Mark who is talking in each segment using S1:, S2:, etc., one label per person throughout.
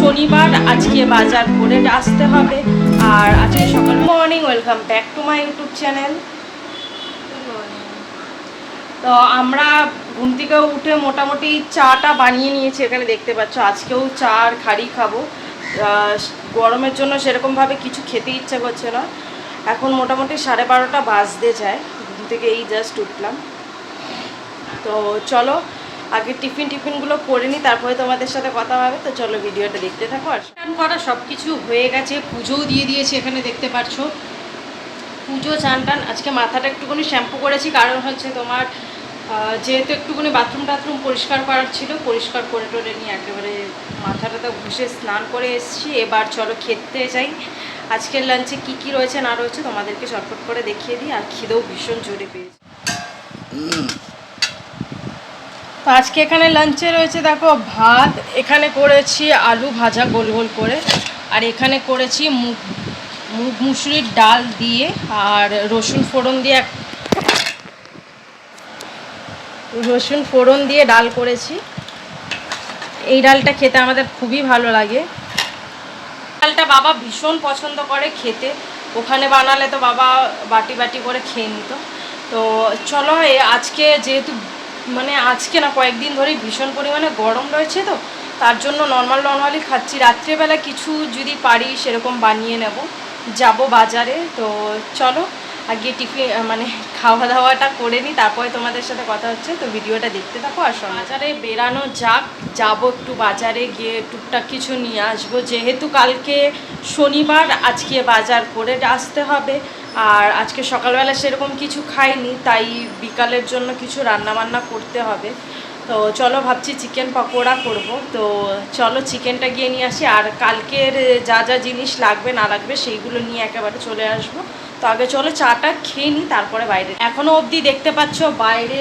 S1: শনিবার আজকে বাজার করে আসতে হবে। আর আজকে সকাল morning welcome back to my YouTube channel তো আমরা ঘুম থেকে উঠে মোটামুটি চাটা বানিয়ে নিয়েছি, এখানে দেখতে পাচ্ছ। আজকেও চা আর খাড়ি খাব। গরমের জন্য সেরকমভাবে কিছু খেতে ইচ্ছা করছে না। এখন মোটামুটি সাড়ে বারোটা বাজতে যায়। ঘুম থেকে এই জাস্ট উঠলাম। তো চলো আগে টিফিন টিফিনগুলো করে নিই তারপরে তোমাদের সাথে কথা হবে। তো চলো ভিডিওটা দেখতে থাকো আর স্নান করা সব কিছু হয়ে গেছে, পুজোও দিয়ে দিয়েছি এখানে দেখতে পাচ্ছ পুজো, চান টান, আজকে মাথাটা একটুখানি শ্যাম্পু করেছি, কারণ হচ্ছে তোমার যেহেতু একটুখানি বাথরুম টাথরুম পরিষ্কার করার ছিল, পরিষ্কার করে টরে নিয়ে একেবারে মাথাটা তো ঘুষে স্নান করে এসেছি। এবার চলো খেতে যাই। আজকের লাঞ্চে কি কি রয়েছে না রয়েছে তোমাদেরকে চটপট করে দেখিয়ে দিই, আর খিদেও ভীষণ জোরে পেয়েছি। আজকে এখানে লাঞ্চে রয়েছে, দেখো, ভাত, এখানে করেছি আলু ভাজা গোল গোল করে, আর এখানে করেছি মুগ মুগ মুসুরির ডাল দিয়ে আর রসুন ফোড়ন দিয়ে এক- রসুন ফোড়ন দিয়ে ডাল করেছি। এই ডালটা খেতে আমাদের খুবই ভালো লাগে। ডালটা বাবা ভীষণ পছন্দ করে খেতে। ওখানে বানালে তো বাবা বাটি বাটি করে খেয়ে নিত। তো চলো আজকে যেহেতু মানে আজকে না কয়েকদিন ধরেই ভীষণ পরিমাণে গরম রয়েছে তো, তার জন্য নর্মাল নর্মালি খাচ্ছি। রাত্রেবেলা কিছু যদি পারি সেরকম বানিয়ে নেব। যাব বাজারে, তো চলো আগে টিফিন মানে খাওয়া দাওয়াটা করে নিই, তারপরে তোমাদের সাথে কথা হচ্ছে। তো ভিডিওটা দেখতে থাকো আর। বাজারে বেরানো যাক, যাব একটু বাজারে গিয়ে টুকটাক কিছু নিয়ে আসব। যেহেতু কালকে শনিবার, আজকে বাজার করে আসতে হবে। আর আজকে সকালবেলা সেরকম কিছু খাইনি, তাই বিকালের জন্য কিছু রান্না বান্না করতে হবে। তো চলো ভাবছি চিকেন পকোড়া করব। তো চলো চিকেনটা গিয়ে নিয়ে আসি, আর কালকের যা যা জিনিস লাগবে না লাগবে সেইগুলো নিয়ে একেবারে চলে আসব। তো আগে চলো চাটা খেয়ে নিই, তারপরে বাইরে। এখনও অবধি দেখতে পাচ্ছ বাইরে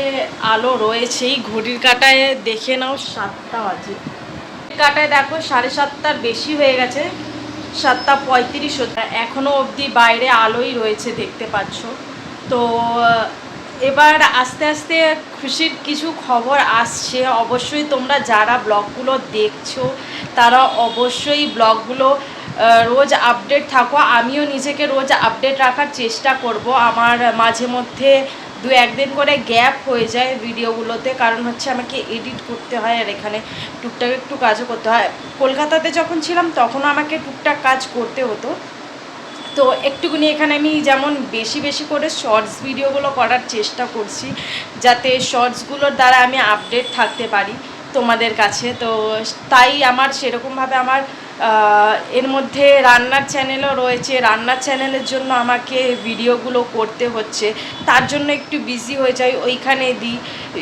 S1: আলো রয়েছেই, ঘড়ির কাটায় দেখে নাও সাতটা বাজে। কাটায় দেখো সাড়ে সাতটার বেশি হয়ে গেছে। সাতটা পঁয়ত্রিশ হচ্ছে এখনও অবধি বাইরে আলোই রয়েছে দেখতে পাচ্ছ। তো এবার আস্তে আস্তে খুশির কিছু খবর আসছে। অবশ্যই তোমরা যারা ব্লগগুলো দেখছ, তারা অবশ্যই ব্লগগুলো রোজ আপডেট থাকো। আমিও নিজেকে রোজ আপডেট রাখার চেষ্টা করব। আমার মাঝে মধ্যে দু একদিন করে গ্যাপ হয়ে যায় ভিডিওগুলোতে, কারণ হচ্ছে আমাকে এডিট করতে হয় আর এখানে টুকটাক একটু কাজও করতে হয়। কলকাতাতে যখন ছিলাম তখনও আমাকে টুকটাক কাজ করতে হতো। তো একটুকুনি এখানে আমি যেমন বেশি বেশি করে শর্টস ভিডিওগুলো করার চেষ্টা করছি, যাতে শর্টসগুলোর দ্বারা আমি আপডেট থাকতে পারি তোমাদের কাছে। তো তাই আমার সেরকমভাবে আমার এর মধ্যে রান্নার চ্যানেলও রয়েছে। রান্নার চ্যানেলের জন্য আমাকে ভিডিওগুলো করতে হচ্ছে। তার জন্য একটু বিজি হয়ে যাই, ওইখানে দিই।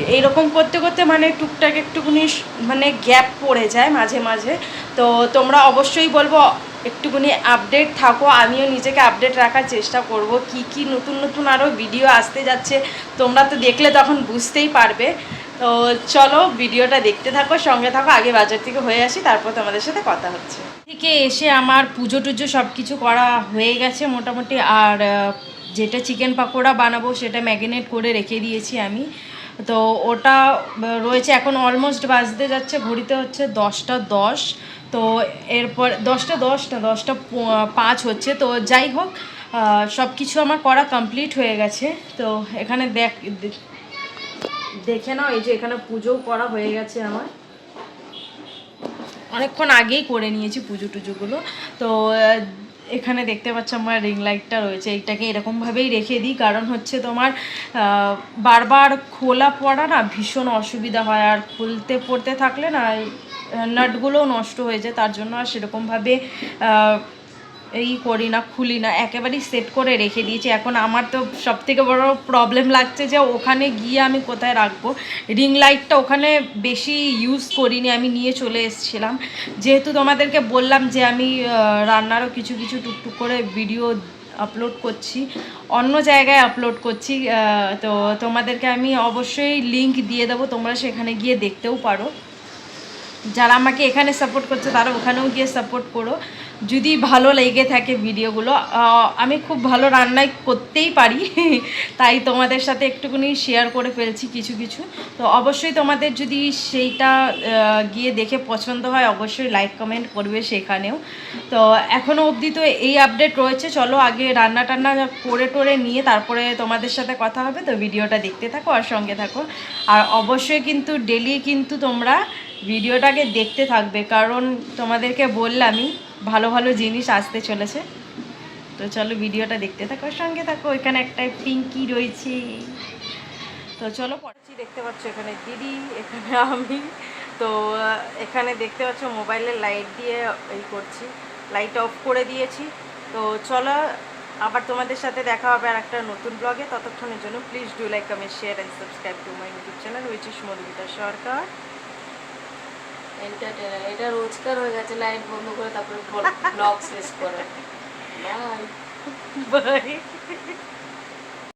S1: এইরকম করতে করতে মানে টুকটাক একটুখানি স- মানে গ্যাপ পড়ে যায় মাঝে মাঝে। তো তোমরা অবশ্যই বলব, একটুখানি আপডেট থাকো। আমিও নিজেকে আপডেট রাখার চেষ্টা করব। কি কি নতুন নতুন আরও ভিডিও আসতে যাচ্ছে, তোমরা তো দেখলে তখন বুঝতেই পারবে। তো চলো ভিডিওটা দেখতে থাকো, সঙ্গে থাকো, আগে বাজার থেকে হয়ে আসি, তারপর তোমাদের সাথে কথা হচ্ছে। থেকে এসে আমার পুজো টুজো সব কিছু করা হয়ে গেছে মোটামুটি, আর যেটা চিকেন পাকোড়া বানাবো সেটা ম্যাগিনেট করে রেখে দিয়েছি আমি। তো ওটা রয়েছে এখন অলমোস্ট বাজতে যাচ্ছে, ঘড়িতে হচ্ছে দশটা দশ। তো এরপর, দশটা দশ না দশটা পাঁচ হচ্ছে। তো যাই হোক সব কিছু আমার করা কমপ্লিট হয়ে গেছে। তো এখানে দেখ দেখে নাও, এই যে এখানে পুজোও করা হয়ে গেছে আমার। অনেকক্ষণ আগেই করে নিয়েছি পুজো টুজোগুলো। তো এখানে দেখতে পাচ্ছ আমার রিং লাইটটা রয়েছে। এইটাকে এরকমভাবেই রেখে দিই, কারণ হচ্ছে তোমার বারবার খোলা পড়া না ভীষণ অসুবিধা হয়। আর খুলতে পড়তে থাকলে না নাটগুলোও নষ্ট হয়ে যায়। তার জন্য আর সেরকমভাবে এই করি না, খুলি না, একেবারেই সেট করে রেখে দিয়েছি। এখন আমার তো সব থেকে বড় প্রবলেম লাগছে যে ওখানে গিয়ে আমি কোথায় রাখব? রিং লাইটটা ওখানে বেশি ইউজ করিনি, আমি নিয়ে চলে এসেছিলাম। যেহেতু তোমাদেরকে বললাম যে আমি রান্নারও কিছু কিছু টুকটুক করে ভিডিও আপলোড করছি, অন্য জায়গায় আপলোড করছি তো তোমাদেরকে আমি অবশ্যই লিংক দিয়ে দেবো, তোমরা সেখানে গিয়ে দেখতেও পারো। যারা আমাকে এখানে সাপোর্ট করছে, তারা ওখানেও গিয়ে সাপোর্ট করো। যদি ভালো লেগে থাকে ভিডিওগুলো আমি খুব ভালো রান্নাই করতেই পারি। তাই তোমাদের সাথে একটুখানি শেয়ার করে ফেলছি কিছু কিছু। তো অবশ্যই তোমাদের যদি সেইটা গিয়ে দেখে পছন্দ হয়, অবশ্যই লাইক কমেন্ট করবে সেখানেও। তো এখনও অবধি তো এই আপডেট রয়েছে। চলো আগে রান্না টান্না করে টোরে নিয়ে তারপরে তোমাদের সাথে কথা হবে। তো ভিডিওটা দেখতে থাকো আর সঙ্গে থাকো। আর অবশ্যই কিন্তু ডেলি কিন্তু তোমরা ভিডিওটাকে দেখতে থাকবে, কারণ তোমাদেরকে বললামই, ভালো ভালো জিনিস আসতে চলেছে। তো চলো ভিডিওটা দেখতে থাকো সঙ্গে থাকো, এখানে একটা পিঙ্কি রয়েছে। তো চলো পড়েছি দেখতে পাচ্ছ এখানে দিদি, এখানে আমি। তো, এখানে দেখতে পাচ্ছ মোবাইলের লাইট দিয়ে এই করছি, লাইট অফ করে দিয়েছি। তো চলো, আবার তোমাদের সাথে দেখা হবে আর একটা নতুন ব্লগে। ততক্ষণের জন্য please do like, comment, share and subscribe to my YouTube channel which is Madhumita Sarkar
S2: entertainer এটা রোজকার হয়ে গেছে লাইট বন্ধ করে তারপরে ব্লগ শেষ করে। Bye
S1: bye